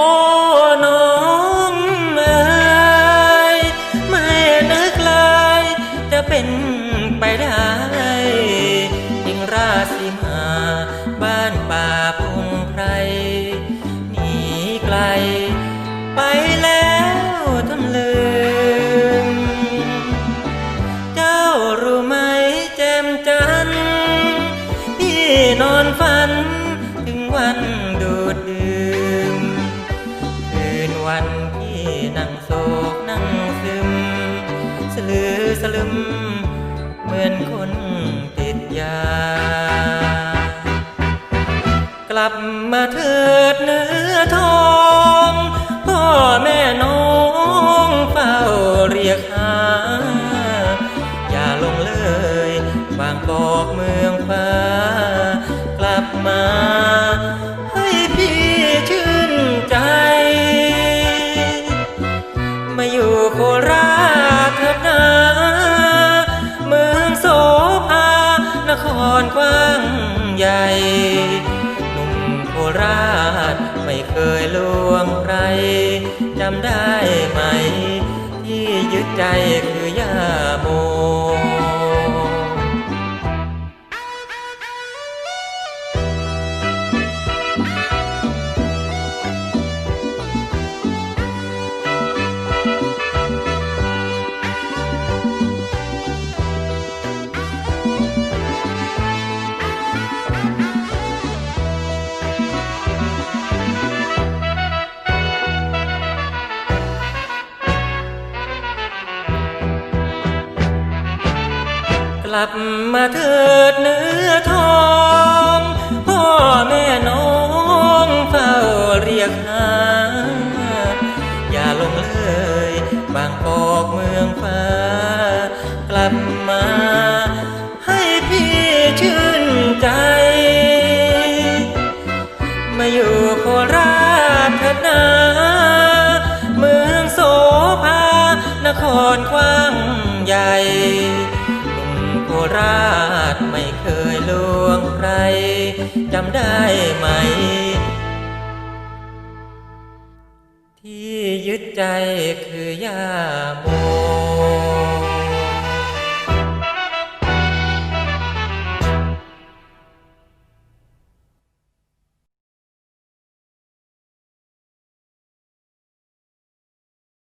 โอ้น้องเม่แไม่นึกเลยจะเป็นไปได้ยิงราศีมาบ้านป่าพงไพรหนีไกล ไปแล้วทำเลืมเจ้ารู้ไหมแจ่มจันที่นอนฝันถึงวัน เหมือนคนติดยา กลับมาเถิดเนื้อทอง พ่อแม่น้องเฝ้าเรียกหา รกว้างใหญ่ หนุ่มโคราชไม่เคยลวงใครจำได้ไหม ที่ยึดใจคือย่าโม ลับมาเถิดเนื้อทองพ่อแม่น้องเฝ้าเรียกหา อย่าลงเลย บางกอกเมืองฟ้า กลับมา ให้พี่ชื่นใจ มาอยู่ ราชไม่เคยลวงใครจำได้ไหม ที่ยึดใจคือย่าโม